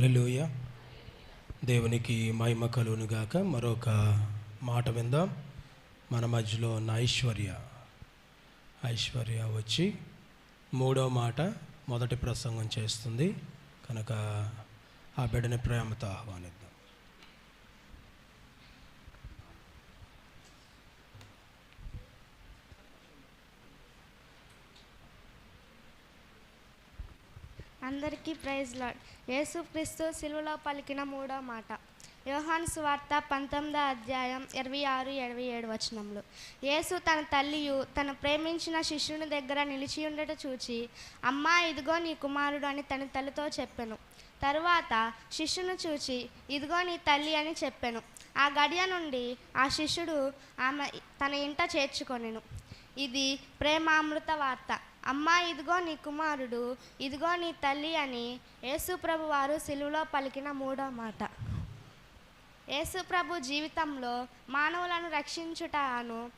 హలలోయ దేవునికి మహిమ కలుగునుగాక మరొక మాట విందాం. మన మధ్యలో ఉన్న ఐశ్వర్య. ఐశ్వర్య వచ్చి మూడో మాట మొదటి ప్రసంగం చేస్తుంది. కనుక ఆ బిడ్డని ప్రేమతో ఆహ్వానిద్దాం. అందరికీ ప్రైజ్ లాడ్. యేసుక్రీస్తు సిలువలో పలికిన మూడో మాట. యోహాన్ సువార్త పంతొమ్మిదో అధ్యాయం ఇరవై ఆరు ఇరవై ఏడు వచనంలో యేసు తన తల్లియు తను ప్రేమించిన శిష్యుని దగ్గర నిలిచి ఉండట చూచి అమ్మా ఇదిగో నీ కుమారుడు అని తన తల్లితో చెప్పాను. తరువాత శిష్యును చూచి ఇదిగో నీ తల్లి అని చెప్పాను. ఆ గడియ నుండి ఆ శిష్యుడు ఆమె తన ఇంట చేర్చుకొనెను. ఇది ప్రేమామృత వార్త. అమ్మా ఇదిగో నీ కుమారుడు ఇదిగో నీ తల్లి అని యేసుప్రభు వారు సిలువలో పలికిన మూడో మాట. యేసుప్రభు జీవితంలో మానవులను రక్షించుటను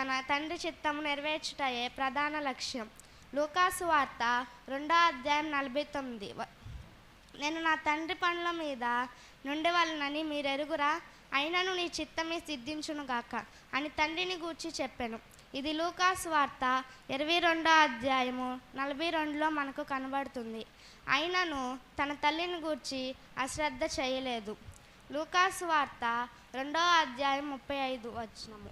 తన తండ్రి చిత్తము నెరవేర్చుటయే ప్రధాన లక్ష్యం. లూకాసు వార్త రెండో అధ్యాయం నలభై తొమ్మిది. వ- నేను నా తండ్రి పనుల మీద నుండి వలనని మీరెరుగురా? అయినను నీ చిత్తమే సిద్ధించునుగాక అని తండ్రిని గూర్చి చెప్పాను. ఇది లూకాస్ వార్త ఇరవై రెండో అధ్యాయము నలభై రెండులో మనకు కనబడుతుంది. అయినను తన తల్లిని గూర్చి అశ్రద్ధ చేయలేదు. లూకాస్ వార్త రెండో అధ్యాయం ముప్పై ఐదు వచ్చినము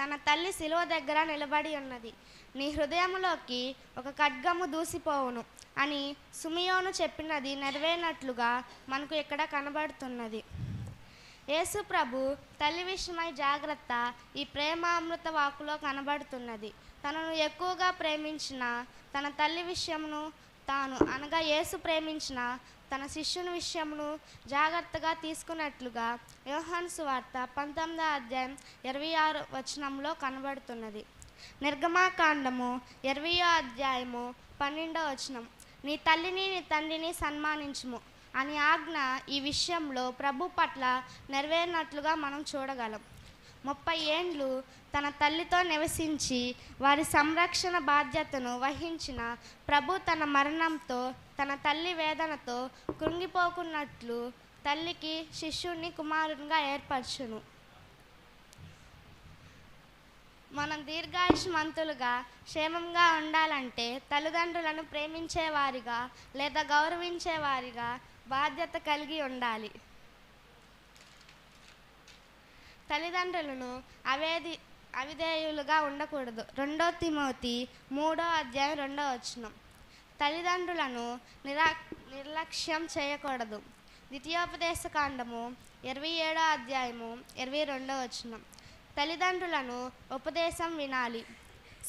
తన తల్లి శిలువ దగ్గర నిలబడి ఉన్నది. నీ హృదయములోకి ఒక ఖడ్గము దూసిపోవును అని సుమియోను చెప్పినది నెరవేరినట్లుగా మనకు ఇక్కడ కనబడుతున్నది. యేసు ప్రభు తల్లి విషయమై జాగ్రత్త ఈ ప్రేమామృత వాకులో కనబడుతున్నది. తనను ఎక్కువగా ప్రేమించిన తన తల్లి విషయమును తాను అనగా యేసు ప్రేమించిన తన శిష్యుని విషయమును జాగ్రత్తగా తీసుకున్నట్లుగా యోహాను సువార్త పంతొమ్మిదో అధ్యాయం ఇరవై ఆరు వచనంలో కనబడుతున్నది. నిర్గమాకాండము ఇరవయో అధ్యాయము పన్నెండో వచనం. నీ తల్లిని నీ తండ్రిని సన్మానించుము. అని ఆజ్ఞ ఈ విషయంలో ప్రభు పట్ల నెరవేరినట్లుగా మనం చూడగలం. ముప్పై ఏండ్లు తన తల్లితో నివసించి వారి సంరక్షణ బాధ్యతను వహించిన ప్రభు తన మరణంతో తన తల్లి వేదనతో కృంగిపోకున్నట్లు తల్లికి శిష్యుణ్ణి కుమారునిగా ఏర్పరచును. మనం దీర్ఘాయుష్మంతులుగా క్షేమంగా ఉండాలంటే తల్లిదండ్రులను ప్రేమించేవారిగా లేదా గౌరవించేవారిగా బాధ్యత కలిగి ఉండాలి. తల్లిదండ్రులను అవేది అవిధేయులుగా ఉండకూడదు. రెండో తిమోతి మూడో అధ్యాయం రెండో వచనం. తల్లిదండ్రులను నిరా నిర్లక్ష్యం చేయకూడదు. ద్వితీయోపదేశ కాండము ఇరవై ఏడో అధ్యాయము ఇరవై రెండో వచనం. తల్లిదండ్రులను ఉపదేశం వినాలి.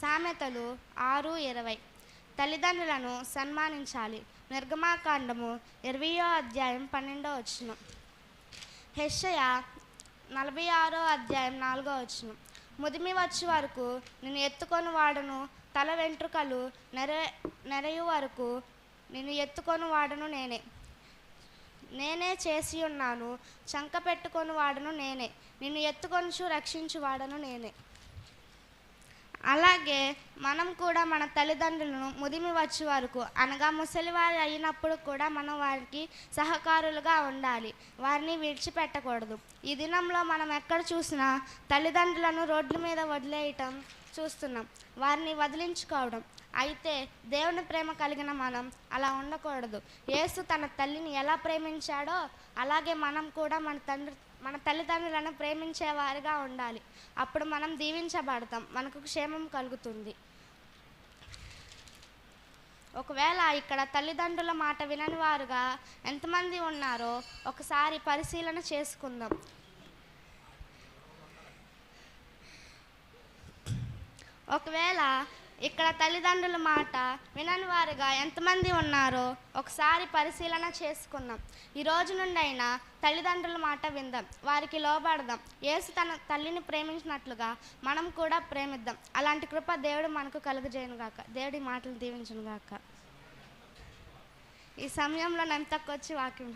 సామెతలు ఆరు ఇరవై. తల్లిదండ్రులను సన్మానించాలి. నిర్గమాకాండము ఇరవయో అధ్యాయం పన్నెండో వచ్చును హెషయ నలభై ఆరో అధ్యాయం నాలుగో వచ్చును ముదిమి వచ్చే వరకు నేను ఎత్తుకొని వాడను. తల వెంట్రుకలు నెర నెరయు వరకు నేను ఎత్తుకొని వాడను నేనే. నేనే చేసి ఉన్నాను. చంక పెట్టుకొని వాడను నేనే. నిన్ను ఎత్తుకొనుచు రక్షించు వాడను నేనే. అలాగే మనం కూడా మన తల్లిదండ్రులను ముదిమి వచ్చే వరకు అనగా ముసలివారి అయినప్పుడు కూడా మనం వారికి సహకారులుగా ఉండాలి. వారిని విడిచిపెట్టకూడదు. ఈ దినంలో మనం ఎక్కడ చూసినా తల్లిదండ్రులను రోడ్ల మీద వదిలేయటం చూస్తున్నాం. వారిని వదిలించుకోవడం. అయితే దేవుని ప్రేమ కలిగిన మనం అలా ఉండకూడదు. యేసు తన తల్లిని ఎలా ప్రేమించాడో అలాగే మనం కూడా మన తండ్రి మన తల్లిదండ్రులను ప్రేమించేవారిగా ఉండాలి. అప్పుడు మనం దీవించబడతాం. మనకు క్షేమం కలుగుతుంది. ఒకవేళ ఇక్కడ తల్లిదండ్రుల మాట వినని వారుగా ఎంతమంది ఉన్నారో ఒకసారి పరిశీలన చేసుకుందాం. ఒకవేళ ఇక్కడ తల్లిదండ్రుల మాట వినని వారుగా ఎంతమంది ఉన్నారో ఒకసారి పరిశీలన చేసుకుందాం. ఈ రోజు నుండి అయినా తల్లిదండ్రుల మాట విందాం. వారికి లోబడదాం. యేసు తన తల్లిని ప్రేమించినట్లుగా మనం కూడా ప్రేమిద్దాం. అలాంటి కృప దేవుడు మనకు కలుగజేయను గాక. దేవుడి మాటలు దీవించను గాక. ఈ సమయంలో నేను తక్కువ వచ్చి వాక్యం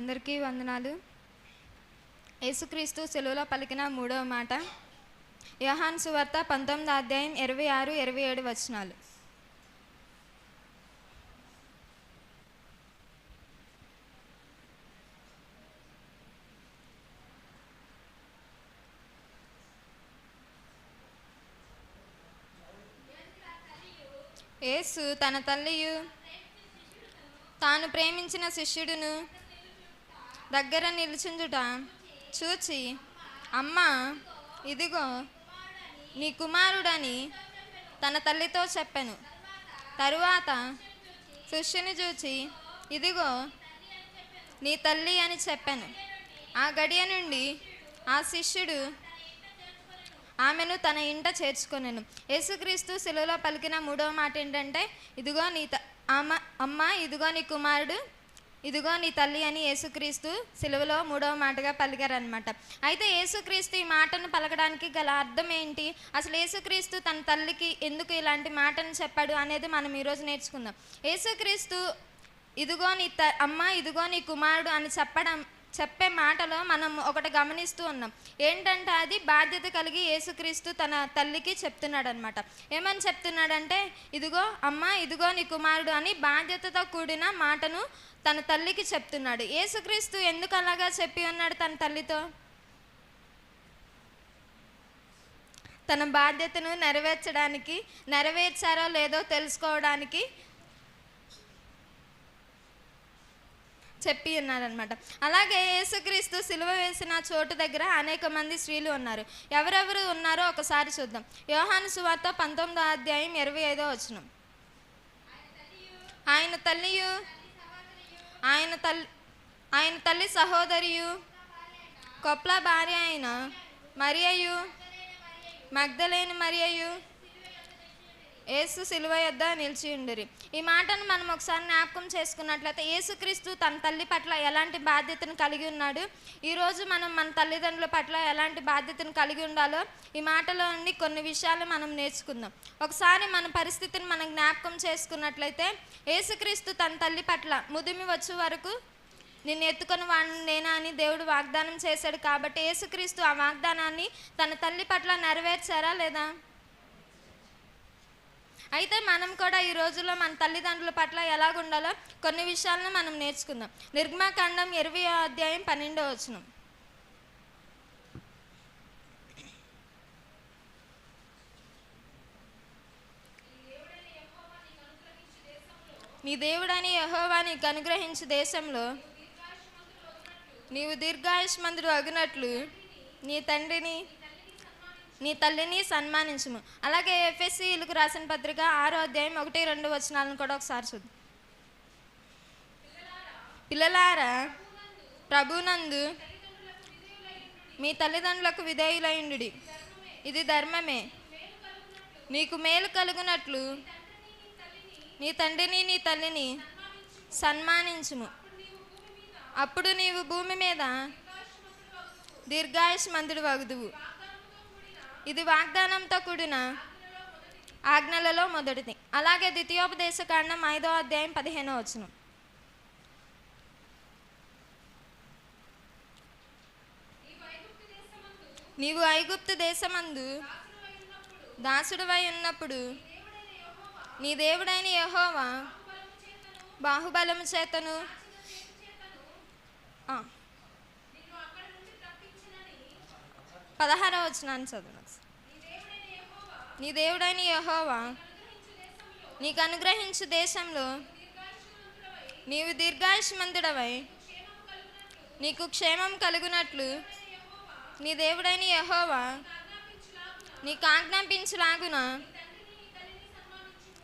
అందరికీ వందనాలు. యేసుక్రీస్తు సెలువులో పలికిన మూడవ మాట యోహాన్ సువార్త పంతొమ్మిది అధ్యాయం ఇరవై ఆరు ఇరవై ఏడు వచనాలు. యేసు తన తల్లియు తాను ప్రేమించిన శిష్యుడును దగ్గర నిలుచుండుట చూచి అమ్మ ఇదిగో నీ కుమారుడని తన తల్లితో చెప్పాను. తరువాత శిష్యుని చూచి ఇదిగో నీ తల్లి అని చెప్పాను. ఆ గడియ నుండి ఆ శిష్యుడు ఆమెను తన ఇంట చేర్చుకొనెను. యేసుక్రీస్తు శిలువలో పలికిన మూడవ మాట ఏంటంటే ఇదిగో నీ త అమ్మ అమ్మ ఇదిగో నీ కుమారుడు ఇదిగో నీ తల్లి అని యేసుక్రీస్తు సిలువలో మూడవ మాటగా పలికారనమాట అయితే యేసుక్రీస్తు ఈ మాటను పలకడానికి గల అర్థం ఏంటి? అసలు యేసుక్రీస్తు తన తల్లికి ఎందుకు ఇలాంటి మాటను చెప్పాడు అనేది మనం ఈరోజు నేర్చుకుందాం. యేసుక్రీస్తు ఇదిగో నీ త అమ్మ ఇదిగో నీ కుమారుడు అని చెప్పడం చెప్పే మాటలో మనం ఒకటి గమనిస్తూ ఉన్నాం. ఏంటంటే అది బాధ్యత కలిగి యేసుక్రీస్తు తన తల్లికి చెప్తున్నాడు అనమాట ఏమని చెప్తున్నాడంటే ఇదిగో అమ్మ ఇదిగో నీ కుమారుడు అని బాధ్యతతో కూడిన మాటను తన తల్లికి చెప్తున్నాడు. యేసుక్రీస్తు ఎందుకు అలాగా చెప్పి ఉన్నాడు తన తల్లితో? తన బాధ్యతను నెరవేర్చడానికి నెరవేర్చారో లేదో తెలుసుకోవడానికి చెప్పి ఉన్నారనమాట అలాగే యేసుక్రీస్తు సిలువ వేసిన చోటు దగ్గర అనేక మంది స్త్రీలు ఉన్నారు. ఎవరెవరు ఉన్నారో ఒకసారి చూద్దాం. యోహాను సువార్త పంతొమ్మిదో అధ్యాయం ఇరవై ఐదో వచనం. ఆయన తల్లియు ఆయన తల్లి ఆయన తల్లి సహోదరియు కొప్ల భార్య అయిన మరియయు మగ్ధలేని మరియయు యేసు సిలువ యొద్ద నిలిచి ఉండిరి. ఈ మాటను మనం ఒకసారి జ్ఞాపకం చేసుకున్నట్లయితే యేసుక్రీస్తు తన తల్లి పట్ల ఎలాంటి బాధ్యతను కలిగి ఉన్నాడు? ఈరోజు మనం మన తల్లిదండ్రుల పట్ల ఎలాంటి బాధ్యతను కలిగి ఉండాలో ఈ మాటలో నుండి కొన్ని విషయాలు మనం నేర్చుకుందాం. ఒకసారి మన పరిస్థితిని మనం జ్ఞాపకం చేసుకున్నట్లయితే యేసుక్రీస్తు తన తల్లి పట్ల ముదిమి వచ్చే వరకు నిన్ను ఎత్తుకొని వాడిని నేనా అని దేవుడు వాగ్దానం చేశాడు కాబట్టి యేసుక్రీస్తు ఆ వాగ్దానాన్ని తన తల్లి పట్ల నెరవేర్చారా లేదా? అయితే మనం కూడా ఈ రోజుల్లో మన తల్లిదండ్రుల పట్ల ఎలాగుండాలో కొన్ని విషయాలను మనం నేర్చుకుందాం. నిర్మాకాండం ఇరవై అధ్యాయం పన్నెండో వచనం. నీ దేవుడని యహోవా నీకు అనుగ్రహించు దేశంలో నీవు దీర్ఘాయుష్మంతుడు అగినట్లు నీ తండ్రిని నీ తల్లిని సన్మానించుము. అలాగే ఎఫ్ఎస్సీలకు రాసిన పత్రిక ఆరో అధ్యాయం ఒకటి రెండు వచనాలను కూడా ఒకసారి చూద్దాం. పిల్లలారా ప్రభునందు మీ తల్లిదండ్రులకు విధేయులైండు ఇది ధర్మమే. నీకు మేలు కలుగునట్లు నీ తండ్రిని నీ తల్లిని సన్మానించుము. అప్పుడు నీవు భూమి మీద దీర్ఘాయుష్మంతుడు వగుదువు ఇది వాగ్దానంతో కూడిన ఆజ్ఞలలో మొదటిది. అలాగే ద్వితీయోపదేశ కాండం ఐదో అధ్యాయం పదిహేనో వచ్చును నీవు ఐగుప్తు దేశమందు దాసుడువై ఉన్నప్పుడు నీ దేవుడైన యహోవా బాహుబలము చేతను ఆ. పదహారవ వచనాన్ని చదువు నీ దేవుడైన యహోవా నీకు అనుగ్రహించు దేశంలో నీవు దీర్ఘాయుష్మంతుడవై నీకు క్షేమం కలుగునట్లు నీ దేవుడైన యహోవా నీకు ఆజ్ఞాపించులాగున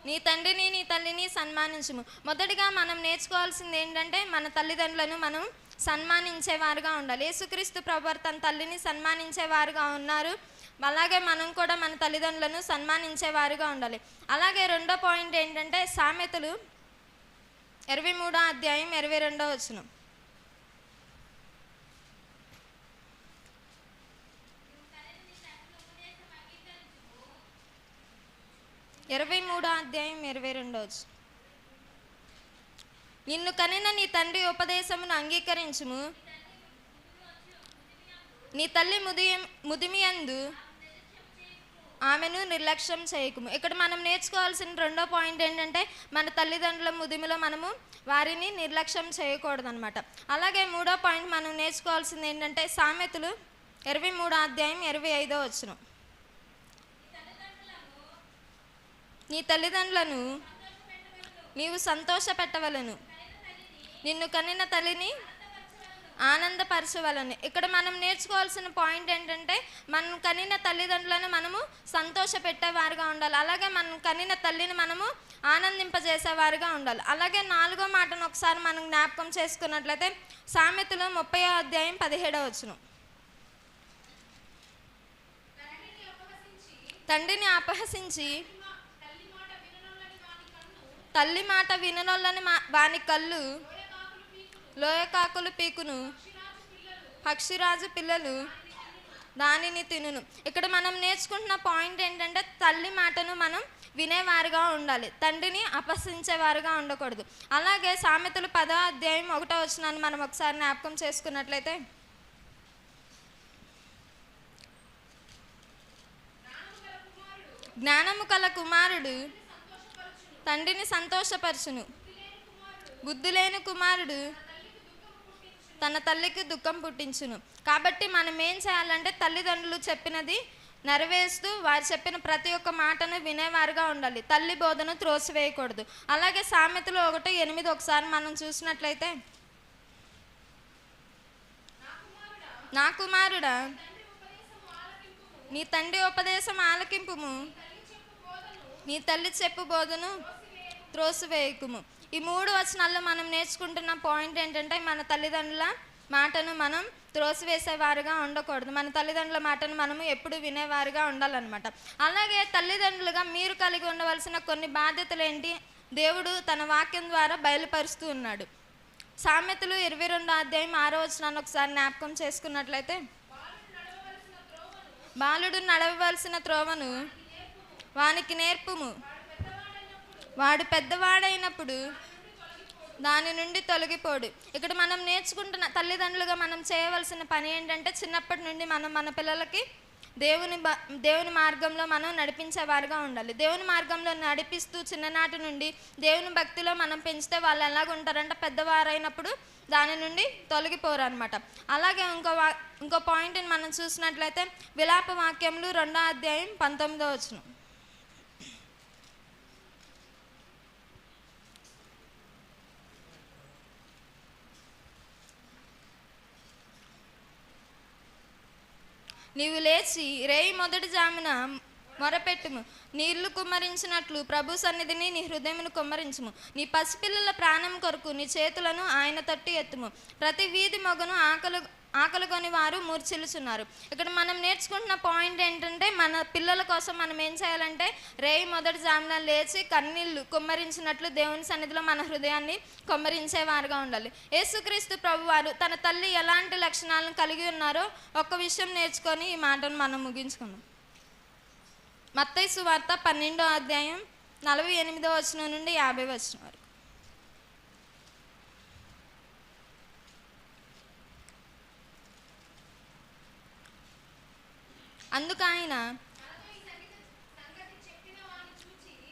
నీ తండ్రిని నీ తల్లిని సన్మానించము. మొదటిగా మనం నేర్చుకోవాల్సింది ఏంటంటే మన తల్లిదండ్రులను మనం సన్మానించేవారుగా ఉండాలి. యేసుక్రీస్తు ప్రభు తన తల్లిని సన్మానించేవారుగా ఉన్నారు. అలాగే మనం కూడా మన తల్లిదండ్రులను సన్మానించేవారుగా ఉండాలి. అలాగే రెండో పాయింట్ ఏంటంటే సామెతలు ఇరవై మూడో అధ్యాయం ఇరవై రెండో వచనం. ఇరవై మూడో అధ్యాయం ఇరవై రెండో వచనం. నిన్ను కనిన నీ తండ్రి ఉపదేశమును అంగీకరించుము. నీ తల్లి ముది ముదిమియందు ఆమెను నిర్లక్ష్యం చేయకుము. ఇక్కడ మనం నేర్చుకోవాల్సిన రెండో పాయింట్ ఏంటంటే మన తల్లిదండ్రుల ముదిమిలో మనము వారిని నిర్లక్ష్యం చేయకూడదనమాట అలాగే మూడో పాయింట్ మనం నేర్చుకోవాల్సింది ఏంటంటే సామెతలు ఇరవై మూడో అధ్యాయం ఇరవై ఐదో వచ్చిన నీ తల్లిదండ్రులను నీవు సంతోష పెట్టవలను నిన్ను కనిన తల్లిని ఆనందపరచవలను. ఇక్కడ మనం నేర్చుకోవాల్సిన పాయింట్ ఏంటంటే మనం కనిన తల్లిదండ్రులను మనము సంతోష పెట్టేవారుగా ఉండాలి. అలాగే మనం కనిన తల్లిని మనము ఆనందింపజేసేవారుగా ఉండాలి. అలాగే నాలుగో మాటను ఒకసారి మనం జ్ఞాపకం చేసుకున్నట్లయితే సామెతలు ముప్పై అధ్యాయం పదిహేడవ వచ్చును తండ్రిని అపహసించి తల్లి మాట విననొల్లని మా వాని కళ్ళు లోయకాకులు పీకును. పక్షిరాజు పిల్లలు దానిని తినును. ఇక్కడ మనం నేర్చుకుంటున్న పాయింట్ ఏంటంటే తల్లి మాటను మనం వినేవారుగా ఉండాలి. తండ్రిని అపహసించేవారుగా ఉండకూడదు. అలాగే సామెతలు పదో అధ్యాయం ఒకటో వచ్చినాన్ని మనం ఒకసారి జ్ఞాపకం చేసుకున్నట్లయితే జ్ఞానము కల కుమారుడు తండ్రిని సంతోషపరచును. బుద్ధి లేని కుమారుడు తన తల్లికి దుఃఖం పుట్టించును. కాబట్టి మనం ఏం చేయాలంటే తల్లిదండ్రులు చెప్పినది నెరవేరుస్తూ వారు చెప్పిన ప్రతి ఒక్క మాటను వినేవారుగా ఉండాలి. తల్లి బోధను త్రోసివేయకూడదు. అలాగే సామెతలు ఒకటి ఎనిమిది ఒకసారి మనం చూసినట్లయితే నా కుమారుడా నీ తండ్రి ఉపదేశం ఆలకింపుము. నీ తల్లి చెప్పు బోధను త్రోసివేయకుము. ఈ మూడు వచనాల్లో మనం నేర్చుకుంటున్న పాయింట్ ఏంటంటే మన తల్లిదండ్రుల మాటను మనం త్రోసివేసేవారుగా ఉండకూడదు. మన తల్లిదండ్రుల మాటను మనము ఎప్పుడు వినేవారుగా ఉండాలన్నమాట. అలాగే తల్లిదండ్రులుగా మీరు కలిగి ఉండవలసిన కొన్ని బాధ్యతలు ఏంటి? దేవుడు తన వాక్యం ద్వారా బయలుపరుస్తూ ఉన్నాడు. సామెతలు ఇరవై రెండు అధ్యాయం ఆరో వచనాన్ని ఒకసారి జ్ఞాపకం చేసుకున్నట్లయితే బాలుడు నడవవలసిన త్రోవను వానికి నేర్పుము. వాడు పెద్దవాడైనప్పుడు దాని నుండి తొలగిపోడు. ఇక్కడ మనం నేర్చుకుంటున్న తల్లిదండ్రులుగా మనం చేయవలసిన పని ఏంటంటే చిన్నప్పటి నుండి మనం మన పిల్లలకి దేవుని బ దేవుని మార్గంలో మనం నడిపించేవారుగా ఉండాలి. దేవుని మార్గంలో నడిపిస్తూ చిన్ననాటి నుండి దేవుని భక్తిలో మనం పెంచితే వాళ్ళు ఎలాగ ఉంటారంటే పెద్దవారైనప్పుడు దాని నుండి తొలగిపోరు అనమాట అలాగే ఇంకో వా ఇంకో పాయింట్ని మనం చూసినట్లయితే విలాప వాక్యములు రెండో అధ్యాయం పంతొమ్మిదో వచ్చినాం నీవు లేచి రేయి మొదటి జామున మొరపెట్టుము. నీళ్ళు కుమ్మరించినట్లు ప్రభు సన్నిధిని నీ హృదయమును కుమ్మరించుము. నీ పసిపిల్లల ప్రాణం కొరకు నీ చేతులను ఆయన తట్టు ఎత్తుము. ప్రతి వీధి మొగను ఆకలి ఆకలి కొని వారు మూర్చిల్లుచున్నారు ఇక్కడ మనం నేర్చుకుంటున్న పాయింట్ ఏంటంటే మన పిల్లల కోసం మనం ఏం చేయాలంటే రేయి మొదటి జామున లేచి కన్నీళ్ళు కుమ్మరించినట్లు దేవుని సన్నిధిలో మన హృదయాన్ని కుమ్మరించేవారుగా ఉండాలి. యేసుక్రీస్తు ప్రభు వారు తన తల్లి ఎలాంటి లక్షణాలను కలిగి ఉన్నారో ఒక్క విషయం నేర్చుకొని ఈ మాటను మనం ముగించుకున్నాం మత్తయి సువార్త పన్నెండో అధ్యాయం నలభై ఎనిమిదో వచనం నుండి యాభై వచనం వరకు. అందుకు ఆయన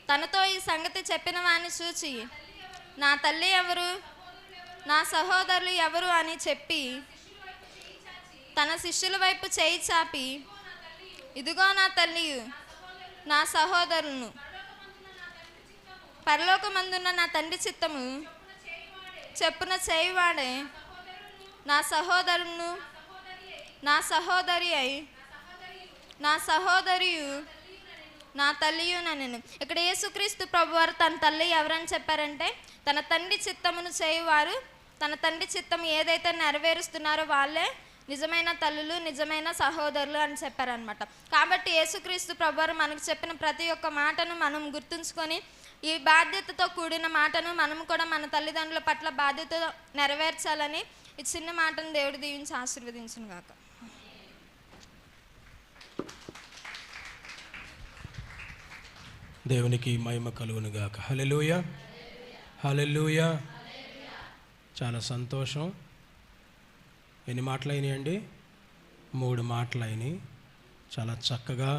తనతో ఈ సంగతి చెప్పిన వాణ్ణి చూచి నా తల్లి ఎవరు? నా సహోదరులు ఎవరు? అని చెప్పి తన శిష్యుల వైపు చేయి చాపి ఇదిగో నా తల్లి నా సహోదరును పరలోకమందున్న నా తండ్రి చిత్తము చెప్పున చేయువాడే నా సహోదరును నా సహోదరి అయి నా సహోదరియు నా తల్లియు నేను ఇక్కడ యేసుక్రీస్తు ప్రభువారు తన తల్లి ఎవరని చెప్పారంటే తన తండ్రి చిత్తమును చేయువారు తన తండ్రి చిత్తం ఏదైతే నెరవేరుస్తున్నారో వాళ్ళే నిజమైన తల్లులు నిజమైన సహోదరులు అని చెప్పారనమాట కాబట్టి యేసుక్రీస్తు ప్రభువారు మనకు చెప్పిన ప్రతి ఒక్క మాటను మనం గుర్తుంచుకొని ఈ బాధ్యతతో కూడిన మాటను మనం కూడా మన తల్లిదండ్రుల పట్ల బాధ్యత నెరవేర్చాలని ఈ చిన్న మాటను దేవుడు దీవించి ఆశీర్వదించును గాక. దేవునికి మహిమ కలుగును గాక. హలెలుయ హలెలుయ చాలా సంతోషం. ఎన్ని మాటలు అయినాయండి మూడు మాటలు అయినాయి చాలా చక్కగా